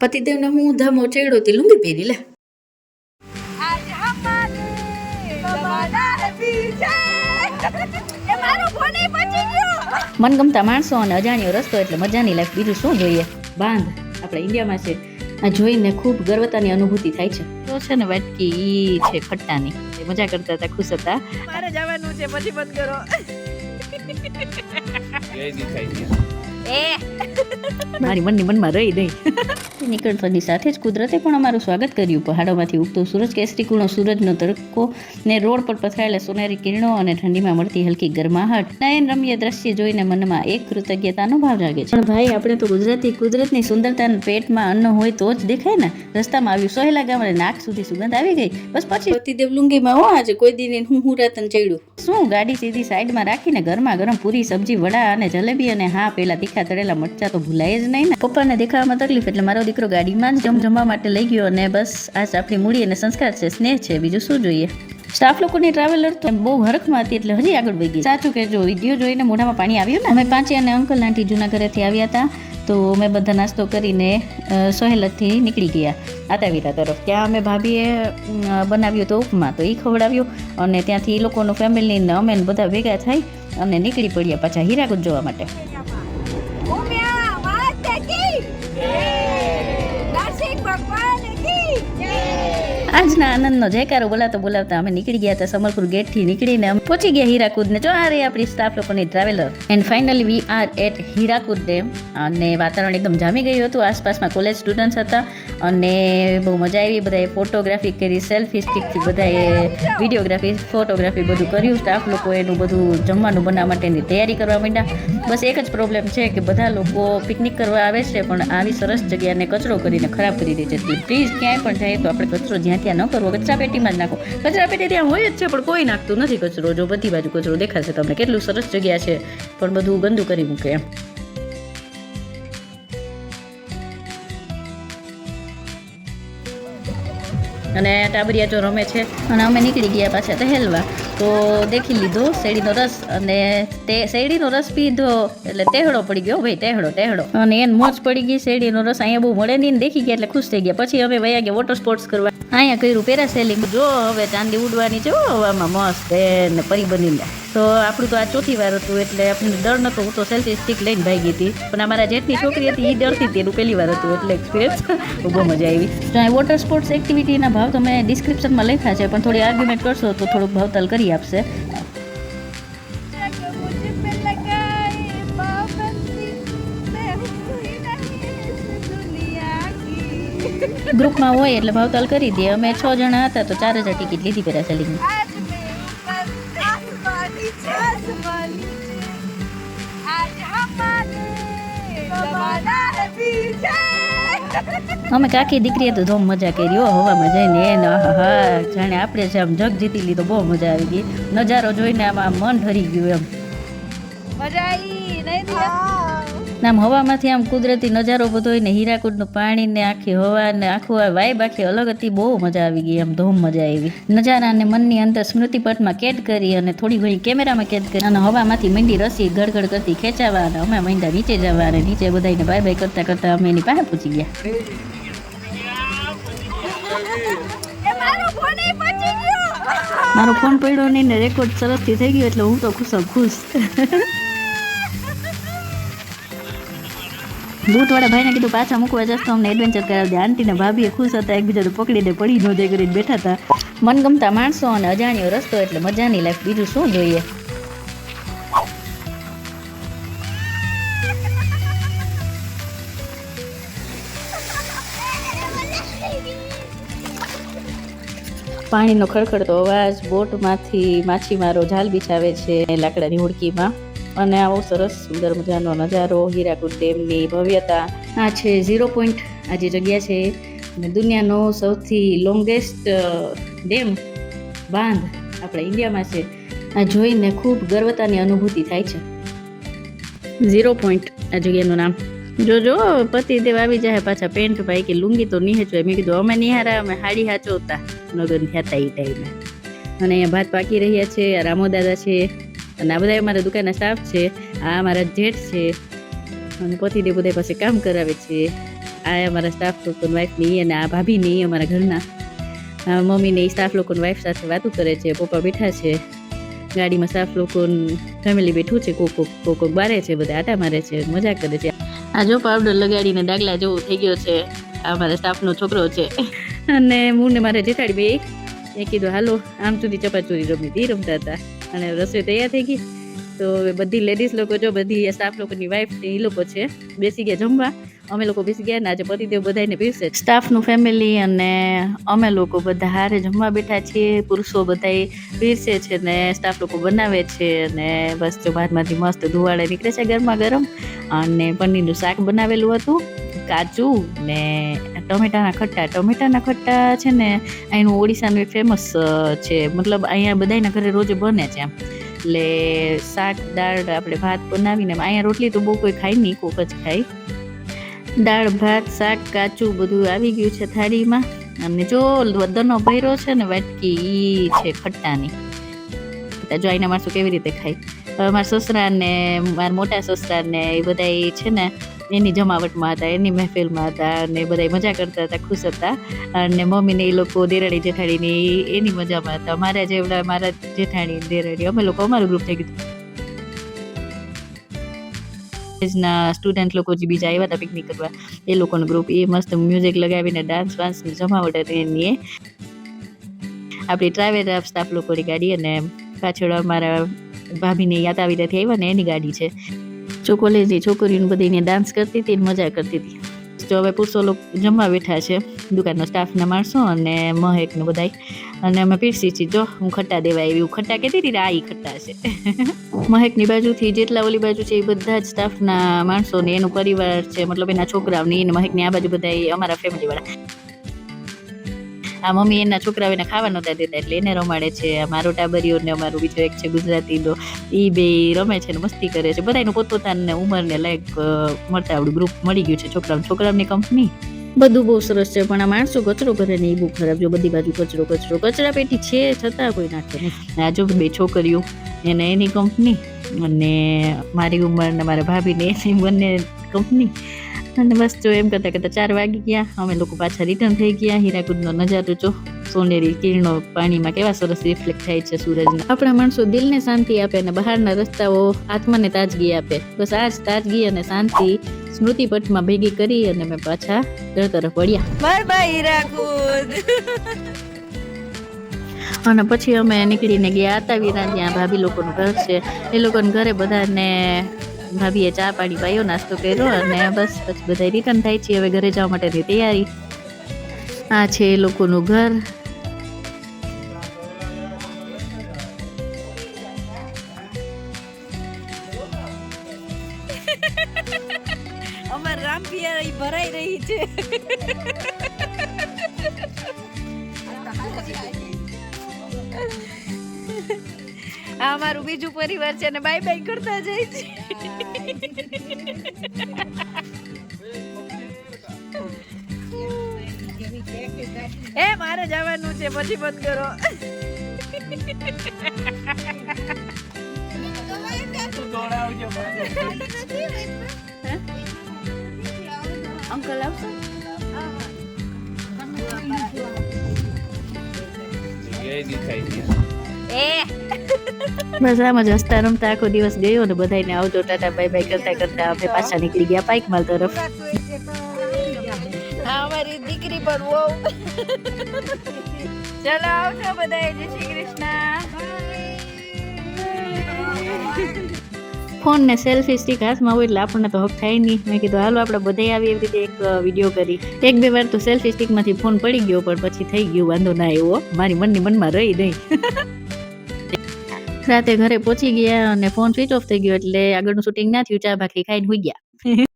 પતિદેવને હું ઊંધામો ચેડો તે લુંગી પહેરી લે. મનગમતા માણસો અને અજાણ્યો રસ્તો એટલે મજાની લાઈફ. બીજું શું જોઈએ? બાંધ આપણે ઇન્ડિયામાં છે. આ જોઈને ખૂબ ગર્વતાની અનુભૂતિ થાય છે. તો છે ને વાટકી ઈ છે ખટ્ટાની. મજા કરતા હતા ખુશ હતા. મારે જવાનું છે પછી બંધ કરો. એ. મારી મનની મનમાં રહી નહીં નીકળતાની સાથે જ કુદરતે પણ અમારું સ્વાગત કર્યું. પહાડોમાંથી ઉગતો સૂરજ કેસરી કુણો સૂરજનો તડકો ને રોડ પર પથરાયેલા સોનેરી કિરણો અને ઠંડીમાં મળતી હલકી ગરમાહટ. નયન રમ્ય દ્રશ્ય જોઈને મનમાં એક કૃતજ્ઞતાનો ભાવ જાગે છે. પણ ભાઈ આપણે તો ગુજરાતી કુદરતની સુંદરતાના પેટમાં અન્ન હોય તો જ દેખાય ને. રસ્તામાં આવ્યું સોહેલા ગામ અને નાક સુધી સુગંધ આવી ગઈ. બસ પછી પતિદેવ લુંગીમાં હો આજે? કોઈ દિને હું હું રાતન ચડ્યું? શું? ગાડી સીધી સાઈડમાં રાખીને ગરમા ગરમ પૂરી સબ્જી વડા અને જલેબી અને હા પેલા તીખા તળેલા મરચા તો ભૂલાય જ નહીં ને. પપ્પાને દેખાવામાં તકલીફ, એટલે મારો દીકરો ગાડીમાં જ જમ, જમવા માટે લઈ ગયો અને બસ આ જ મૂડી અને સંસ્કાર છે, સ્નેહ છે, બીજું શું જોઈએ? સ્ટાફ લોકોની ટ્રાવેલર તો બહુ હરખમાં હતી, એટલે હજી આગળ વહી ગઈ. સાચું કે જો વીડિયો જોઈને મોઢામાં પાણી આવ્યું ને? અમે પાંચે અને અંકલ આંટી જૂના ઘરેથી આવ્યા હતા, તો અમે બધા નાસ્તો કરીને સહેલતથી નીકળી ગયા આતાવીરા તરફ. ત્યાં અમે ભાભીએ બનાવ્યું તો ઉપમા, તો એ ખવડાવ્યું અને ત્યાંથી એ લોકોનું ફેમિલી ને અમે બધા ભેગા થઈ અને નીકળી પડ્યા પાછા હીરાકુદ જોવા માટે. ઉમિયા વાત કી? નરસિંહ ભગવાન. કી આજના આનંદનો જયકારો બોલાવતા બોલાવતા અમે નીકળી ગયા હતા સમલપુર ગેટથી નીકળીને અમે પહોંચી ગયા હીરાકુદ ને જો આ રહી આપણી સ્ટાફ લોકોની traveller and finally we are at Hirakud dam. અને વાતાવરણ એકદમ જામી ગયું હતું. આસપાસમાં કોલેજ સ્ટુડન્ટ્સ હતા. અને બહુ મજા આવી. બધાએ ફોટોગ્રાફી કરી સેલ્ફી સ્ટિકથી બધાએ વિડીયોગ્રાફી ફોટોગ્રાફી બધું કર્યું. સ્ટાફ લોકો એનું બધું જમવાનું બનાવવા માટેની તૈયારી કરવા માંડ્યા. બસ એક જ પ્રોબ્લેમ છે કે બધા લોકો પિકનિક કરવા આવે છે, પણ આવી સરસ જગ્યાને કચરો કરીને ખરાબ કરી દે છે. પ્લીઝ ક્યાંય પણ જાય તો આપણે કચરો જ્યાં ત્યાં ન કરવો, કચરા જ નાખો. કચરા પેટી ત્યાં હોય જ છે, પણ કોઈ નાખતું નથી કચરો. જો બધી બાજુ કચરો દેખાશે તમને, કેટલું સરસ જગ્યા છે. પણ બધું ગંદુ કરી મૂકે એમ. અને ટાબરિયા જો રમે છે. અને અમે નીકળી ગયા પાછા ટહેલવા તો દેખી લીધો, શેરડીનો રસ અને તે શેરડીનો રસ પીધો એટલે ટેહડો પડી ગયો ભાઈ ટેહડો ટેહડો અને એને મોજ પડી ગઈ, શેરડીનો રસ અહીંયા બહુ મળે નહીં દેખી ગયા એટલે ખુશ થઈ ગયા. પછી અમે વયા ગયા વોટર સ્પોર્ટ્સ કરવા. અહીંયા કર્યું પેરાસેલિંગ. જો હવે ચાંદી ઉડવાની છે હવામાં મસ્ત એને પરી બનીને. તો આપણું તો આ ચોથી વાર હતું એટલે આપણને ડર નતો, હું તો સેલ્ફી સ્ટીક લઈને ભાગી હતી. પણ અમારા જેટની છોકરી હતી એ ડરતી હતી, એનું પહેલી વાર હતું એટલે એક્સપિરિયન્સ બહુ મજા આવી. વોટર સ્પોર્ટ્સ એક્ટિવિટીના ભાવ તમે ડિસ્ક્રિપ્શનમાં લખ્યા છે, પણ થોડી આર્ગ્યુમેન્ટ કરશો તો થોડુંક ભાવતાલ એનર્જી આપશે ગ્રુપમાં હોય એટલે ભાવતાલ કરી દે. અમે છ જણા હતા તો ચાર હજાર ટિકિટ લીધી પેલા સેલિંગની અમે કાકી દીકરીએ તો ધોમ મજા કરી હો હવામાં જઈને એને હા જાણે આપણે છે આમ જગ જીતી લીધો બહુ મજા આવી ગઈ. નજારો જોઈને આમ મન ભરી ગયું એમ. મજા આવી નહીં આમ હવામાંથી આમ કુદરતી નજારો બધો હોય ને હીરાકુદનું પાણી ને આખી હવા ને આખું આ વાઇબ આખી અલગ હતી. બહુ મજા આવી ગઈ આમ ધૂમ મજા આવી. નજારાને મનની અંદર સ્મૃતિપટમાં કેદ કરી અને થોડી ઘણી કેમેરામાં કેદ કરી અને હવામાંથી મંડી રસી ગડગડ કરતી ખેંચાવા અને અમે મીંડા નીચે જવા અને નીચે બધાને બાય બાય કરતાં કરતાં અમે એની પાસે પૂછી ગયા. મારો ફોન પડ્યો નહીં ને રેકોર્ડ સરસથી થઈ ગયો એટલે હું તો ખુશ ખુશ. બૂટવાળા ભાઈને કીધું, પાછા મૂકવા જશ તો અમને એડવેન્ચર કરાવી દે આંટીને ભાભીએ ખુશ હતા, એકબીજાને પકડીને પડી ન કરીને બેઠા હતા. મનગમતા માણસો અને અજાણ્યો રસ્તો એટલે મજાની લાઈફ બીજું શું જોઈએ? પાણીનો ખડખડતો અવાજ, બોટમાંથી માછીમારો જાલ બિછાવે છે, લાકડાની હુડકીમાં. અને આવો સરસ સુંદર મજાનો નજારો હીરાકુદ ડેમની ભવ્યતા. આ છે ઝીરો પોઈન્ટ. આ જે જગ્યા છે અને દુનિયાનો સૌથી લોંગેસ્ટ ડેમ બાંધ આપણા ઇન્ડિયામાં છે. આ જોઈને ખૂબ ગર્વતાની અનુભૂતિ થાય છે. ઝીરો પોઈન્ટ આ જગ્યાનું નામ. જોજો પતિદેવ આવી જાય પાછા પેન્ટ ભાઈ કે લુંગી તો નહીં હોય મેં કીધું અમે નિહારા અમે હાડી હાચવતા નગન થયા હતા એ. ટાઈમે અને અહીંયા ભાત પાકી રહ્યા છે રામો દાદા છે અને આ બધા અમારા દુકાનના સ્ટાફ છે આ અમારા જેઠ છે અને પોતીને બધા પાસે કામ કરાવે છે. આ અમારા સ્ટાફ લોકોની વાઈફની અને આ ભાભીની અમારા ઘરના. મમ્મીને એ સ્ટાફ લોકોની વાઈફ સાથે વાતો કરે છે પપ્પા બેઠા છે. ગાડીમાં સ્ટાફ લોકો ફેમિલી બેઠું છે કોક કોક કોક કોક બારે છે બધા આટા મારે છે મજા કરે છે. આ જો પાવડર લગાડીને ડાગલા જેવું થઈ ગયો છે આ મારા સ્ટાફનો છોકરો છે. અને હું ને મારા જેઠાડી બે એ કીધું, હાલો, આમ સુધી ચપાચોરી રમી હતી, રમતા હતા. અને રસોઈ તૈયાર થઈ ગઈ. તો બધી લેડીઝ લોકો જો, બધી સ્ટાફ લોકોની વાઈફ એ લોકો છે, બેસી ગયા જમવા. અમે લોકો બેસી ગયા ને આજે પતિદેવ બધાને પીરસે સ્ટાફનું ફેમિલી અને અમે લોકો બધા હારે જમવા બેઠા છીએ, પુરુષો બધાય પીરસે છે ને સ્ટાફ લોકો બનાવે છે અને બસ જો બહારમાંથી મસ્ત ધુવાડે નીકળે છે ગરમા ગરમ. અને પનીરનું શાક બનાવેલું હતું કાચું ને ટમેટાના ખટ્ટા. ટમેટાના ખટ્ટા છે ને, અહીંનું ઓડિશાનું ફેમસ છે. મતલબ અહીંયા બધાના ઘરે રોજ બને છે એમ. એટલે શાક, દાળ આપણે ભાત બનાવીને અહીંયા રોટલી તો બહુ કોઈ ખાય નહીં, કોક જ ખાય. દાળ, ભાત, શાક, કાચું બધું આવી ગયું છે થાળીમાં. અને જો દનો ભૈરો છે ને, વાટકી એ છે ખટ્ટાની. જો અહીંના માણસો કેવી રીતે ખાય. હવે મારા સસરાને, મારા મોટા સસરાને એ બધા છે ને, એની જમાવટમાં હતા, એની મહેફિલમાં હતા અને બધા મજા કરતા હતા, ખુશ હતા. અને મમ્મીને એ લોકો દેરાણી જેઠાણીની એની મજામાં હતા. મારા જેવડા, મારા જેઠાણી દેરાણી, અમે લોકો, અમારું ગ્રુપ થઈ ગયું ના સ્ટુડન્ટ લોકો જે બીજા આવ્યા હતા પિકનિક કરવા, એ લોકોનું ગ્રુપ એ મસ્ત મ્યુઝિક લગાવીને ડાન્સ વાન્સની જમાવટ હતી એની. આપણી ટ્રાવેલ સ્ટાફ લોકોની ગાડી અને પાછળ અમારા ભાભીને યાદ આવી ત્યાંથી આવ્યા ને એની ગાડી છે. જો કોલેજની છોકરીઓને બધીને ડાન્સ કરતી હતી મજા કરતી હતી. જો હવે પુરુષો લોકો જમવા બેઠા છે. દુકાનના સ્ટાફના માણસો અને મહેકને બધાય. અને અમે પીરસી છીએ. જો, હું ખટ્ટા દેવા આવી. હું ખટ્ટા કહેતી હતી આ એ ખટ્ટા છે. મહેકની બાજુથી જેટલા ઓલી બાજુ છે એ બધા જ સ્ટાફના માણસો ને એનો પરિવાર છે. મતલબ એના છોકરાઓની મહેકની આ બાજુ બધા અમારા ફેમિલી વાળા. આ મમ્મી એના છોકરાઓ એને ખાવા નહોતા દેતા એટલે એને રમાડે છે. મારો ટાબરિયો ને અમારું બીજો એક છે ગુજરાતીનો. એ બે રમે છે ને મસ્તી કરે છે. બધાનું પોતપોતાને ઉંમરને લાયક મળતા આવડું ગ્રુપ મળી ગયું છે છોકરાઓ છોકરાઓની કંપની બધું બહુ સરસ છે પણ આ માણસો કચરો કરે ને એ બહુ ખરાબ જો બધી બાજુ કચરો કચરો. કચરા પેટી છે છતાં કોઈ નાખે નહીં. આ જો બે છોકરીઓ એને એની કંપની અને મારી ઉંમર ને મારા ભાભીને એની બંને કંપની અને બસ જો એમ કરતાં કરતાં ચાર વાગી ગયા. અમે લોકો પાછા રિટર્ન થઈ ગયા. હીરાકુદનો નજારો જો સોનેરી કિરણો પાણીમાં કેવા સરસ રિફ્લેક્ટ થાય છે સૂરજના. આપણા માણસો દિલને શાંતિ આપે અને બહારના રસ્તાઓ આત્માને તાજગી આપે. બસ આ જ તાજગી અને શાંતિ સ્મૃતિ પટમાં ભેગી કરી અને મેં પાછા ઘર તરફ વળ્યા. બાય બાય હીરાકુદ અને પછી અમે નીકળીને ગયા હતા વિરા ત્યાં ભાભી લોકોનું ઘર છે. એ લોકોને ઘરે બધાને ભાભીએ ચા પાણી પાયો નાસ્તો કર્યો અને બસ, પછી બધા રિટર્ન થાય છે. હવે ઘરે જવા માટેની તૈયારી. આ છે એ લોકોનું ઘર. અમાર રામપિયા ભરાઈ રહી છે. આ અમારું બીજું પરિવાર છે અને બાય બાય કરતા જાય છે. એ મારે જવાનું છે પછી બંધ કરો. અંકલ આવશો? એ બસ આમ જ હસતા રમતા આખો દિવસ ગયો અને બધાને આવજો ટાટા બાય બાય કરતા કરતા અમે પાછા નીકળી ગયા પાઇકમાલ તરફ. અમારી દીકરી પણ બહુ. ચલો આવજો બધા જય શ્રી કૃષ્ણ. ફોન ને સેલ્ફી સ્ટિક હાથમાં હોય એટલે આપણને તો હક થાય નહીં. મેં કીધું હાલો આપણે બધાય આવી એવી રીતે એક વીડિયો કરી. એક બે વાર તો સેલ્ફી સ્ટિકમાંથી ફોન પડી ગયો પણ પછી થઈ ગયું વાંધો ના એવો મારી મનની મનમાં રહી નહીં. રાતે ઘરે પહોંચી ગયા અને ફોન સ્વિચ ઓફ થઈ ગયો એટલે આગળનું શૂટિંગ ના થયું ચા ભાખરી ખાઈને હોઈ ગયા.